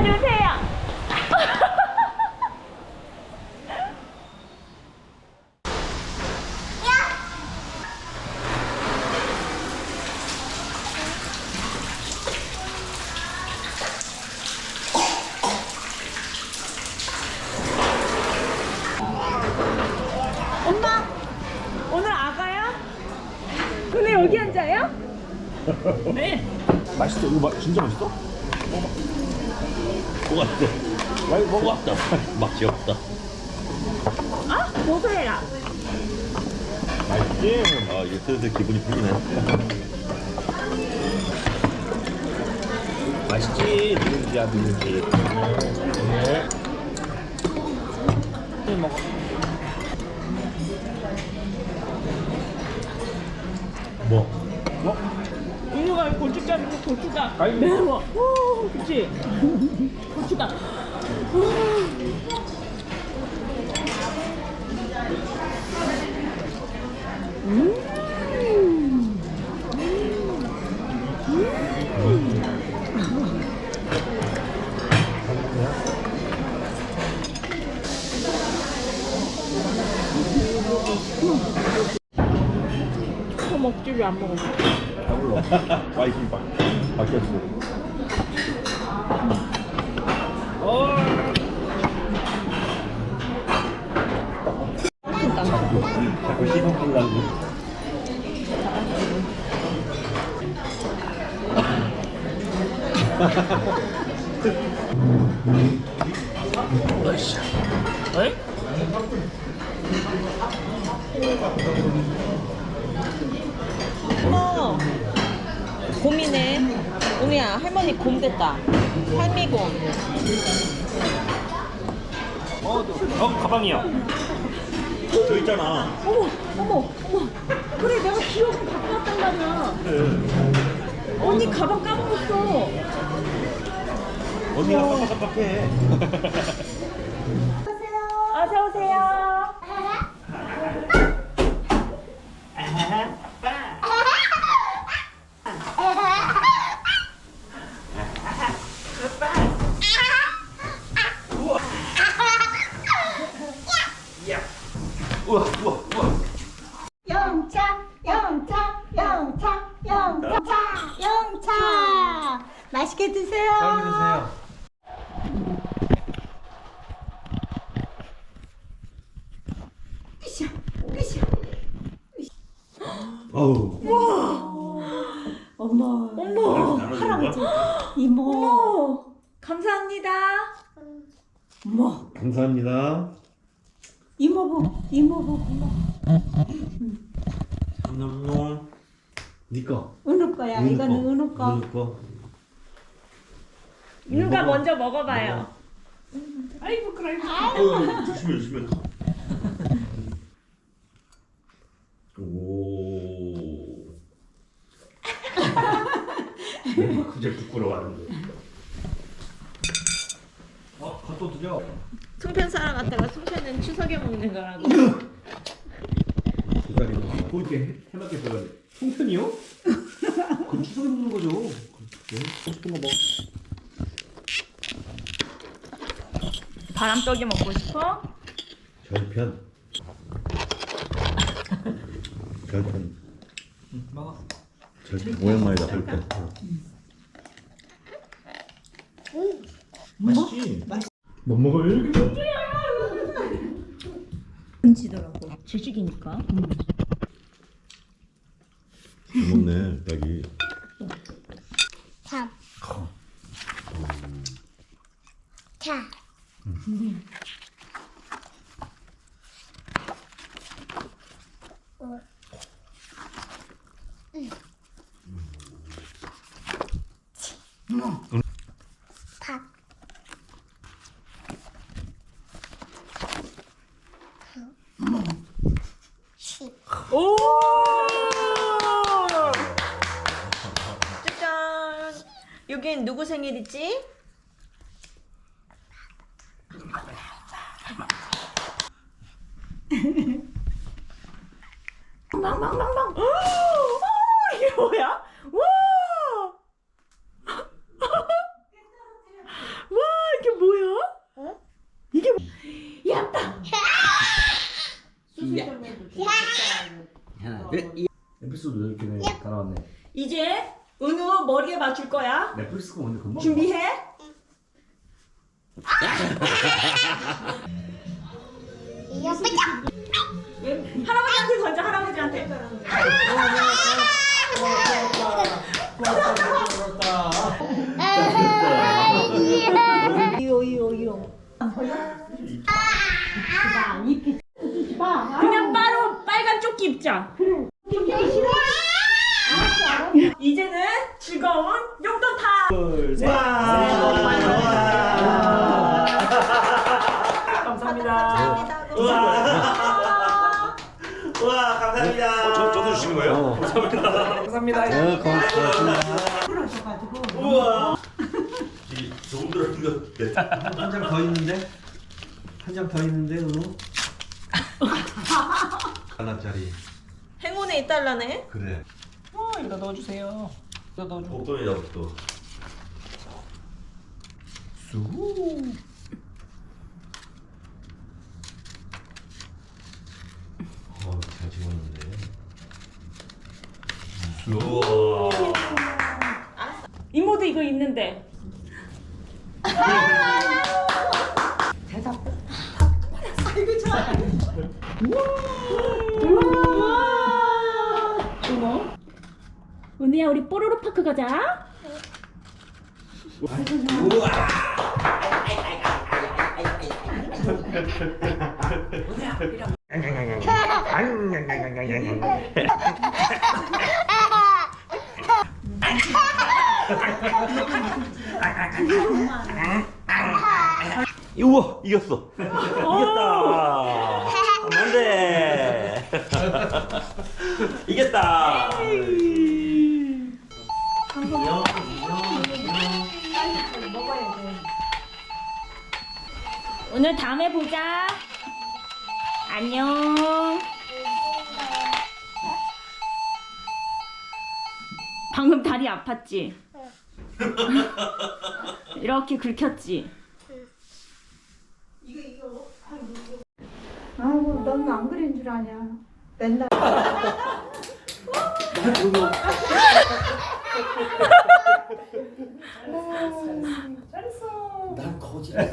알려주세요. 엄마, 오늘 아가야? 근데 여기 앉아요? 네. 맛있어. 이거 마, 진짜 맛있어? 먹 었어. 많이. 먹었다. 맛이 없다. 아, 보세요. 맛있지? 아, 이제 슬슬 기분이 풀리네. 맛있지? 누룽지야, 누룽지. 네. 네, 먹어. 뭐? 뭐? 이거가 고춧가루, 고추가. 매워. 오, 그치? 고추가. 더 먹지 왜 안 먹어? 배불러. 맛있으니까. 바뀌었어. 어. 자꾸, 자꾸 씹어보려고. 어이? 어머 곰이네 곰이야 할머니 곰 됐다 할미곰 어, 어, 가방이야. 저 있잖아. 어머, 어머, 어머. 그래, 내가 기억을 갖고 왔단 말이야. 언니 가방 까먹었어. 언니가 깜빡깜빡해. 어서 오세요. 맛있게 드세요. 드세요. 으쌰, 으쌰. 어우. 어머, 어머, 할아버지. 이모, 어머. 감사합니다. 어머, 감사합니다. 이모부, 이모부, 이모. 삼남동. 니 거. 은우 거야. 이거는 은우 거. 은우 거. 누가 먼저 먹어봐요. 아이고, 그래. 어, 조심해, 조심해. 오. 그제 부끄러워하는데. 어, 겉도 드려. 송편 사러 갔다가 송편은 추석에 먹는 거라고. 기다리고. 뭐 이렇게 해맑게 돼. 송편이요? 그 추석에 먹는 거죠. 네, 싶은 거 먹어. 바람떡이 먹고 싶어? 절편. 절편. 먹어. 절편. 오랜만이다, 절편. 맛있지? 못 먹어요, 이렇게? 던지더라고. 주식이니까. 잘 먹네, 딱이. 밥. 오! 짜잔. 여긴 누구 생일이지? 망망망망. 오, 이게 뭐야? 와! 와! 은우 머리에 맞출 거야. 넷플릭스가 오늘 금방. 준비해. 삐짝. 할아버지한테 던져 할아버지한테. 이요 이요 이요. 그냥 바로 빨간 조끼 입자. 이제는 즐거운 용돈 타. 둘, 셋. 감사합니다. 우와. 우와, 감사합니다. 저, 저도 주시는 거예요? 감사합니다. 네, 고맙습니다. 우와. 조금 들었는데. 한장 더 있는데? 한 장 더 있는데, 은호? 하나짜리. 행운에 있달라네. 그래. 어, 이거 넣어주세요. 이거 넣어줘. 목돈이다, 목돈. 쑥. 어, 잘 집었는데. 우와. 이모도 이거 있는데. 우와. 은혜야 우리 뽀로로 파크 가자. 우와, 이겼어. 이겼다. 안돼. 이겼다. 오늘 다음에 보자. 안녕. 방금 다리 아팠지? 이렇게 긁혔지? 아이고, 너는 안 그린 줄 아냐. 맨날. 난 거짓. 미